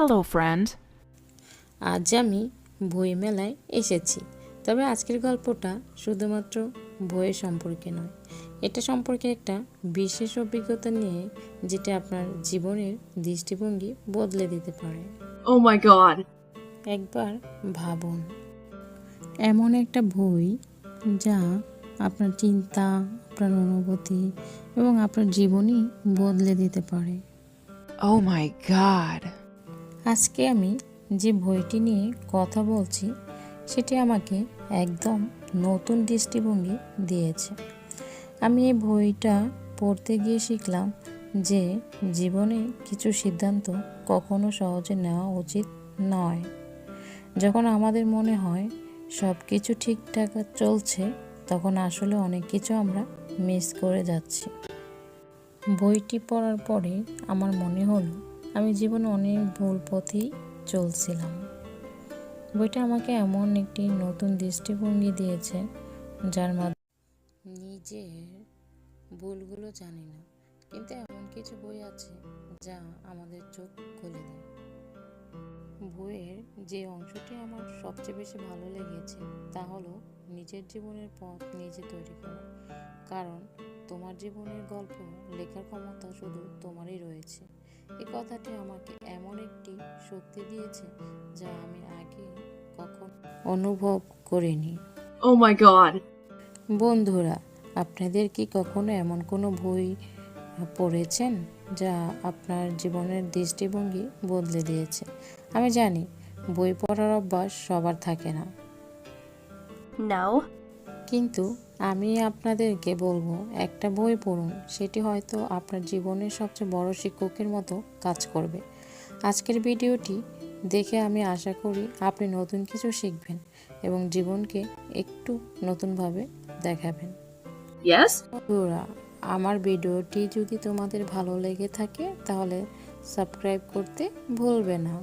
Hello, friend আজ আমি বই মেলায় এসেছি তবে আজকের গল্পটা শুধুমাত্র বইয়ের সম্পর্কে নয় এটা সম্পর্কে একটা বিশেষ অভিজ্ঞতা নিয়ে যেটা আপনার জীবনের দৃষ্টিভঙ্গি বদলে দিতে পারে ও my god. একবার ভাবুন এমন একটা বই যা আপনার চিন্তা আপনার অনুভূতি এবং আপনার জীবনই বদলে দিতে পারে ও my god. আজকে আমি যে বইটি নিয়ে কথা বলছি, সেটি আমাকে একদম নতুন দৃষ্টিভঙ্গি দিয়েছে। আমি এই বইটা পড়তে গিয়ে শিখলাম যে জীবনে কিছু সিদ্ধান্ত কখনো সহজে নেওয়া উচিত নয়। যখন আমাদের মনে হয় সব কিছু ঠিকঠাক চলছে, তখন আসলে অনেক কিছু আমরা মিস করে যাচ্ছি। বইটি পড়ার পরে আমার মনে হলো আমি জীবনে অনেক ভুল পথেই চলছিলাম। বইটা আমাকে এমন একটি নতুন দৃষ্টিভঙ্গি দিয়েছে, যার মাধ্যমে নিজের ভুলগুলো জানি না, কিন্তু এমন কিছু বই আছে যা আমাদের চোখ খুলে দেয়। বইয়ের যে অংশটি আমার সবচেয়ে বেশি ভালো লেগেছে, তা হলো নিজের জীবনের পথ নিজে তৈরি করা। কারণ তোমার জীবনের গল্প, লেখার ক্ষমতা শুধু তোমারই রয়েছে। এই কথাটি আমাকে এমন একটি শক্তি দিয়েছে যা আমি আগে কখন অনুভব করিনি Oh my god. বন্ধুরা আপনাদের কি কখনো এমন কোনো বই পড়েছেন যা আপনার জীবনের দৃষ্টিভঙ্গি বদলে দিয়েছে আমি জানি বই পড়ার অভ্যাস সবার থাকে না No. কিন্তু আমি আপনাদেরকে বলব একটা বই পড়ুন সেটি হয়তো আপনার জীবনের সবচেয়ে বড় শিক্ষকের মতো কাজ করবে। আজকের ভিডিওটি দেখে আমি আশা করি আপনি নতুন কিছু শিখবেন এবং জীবনকে একটু নতুনভাবে দেখাবেন? বন্ধুরা আমার ভিডিওটি যদি তোমাদের ভালো লেগে থাকে তাহলে সাবস্ক্রাইব করতে ভুলবে না।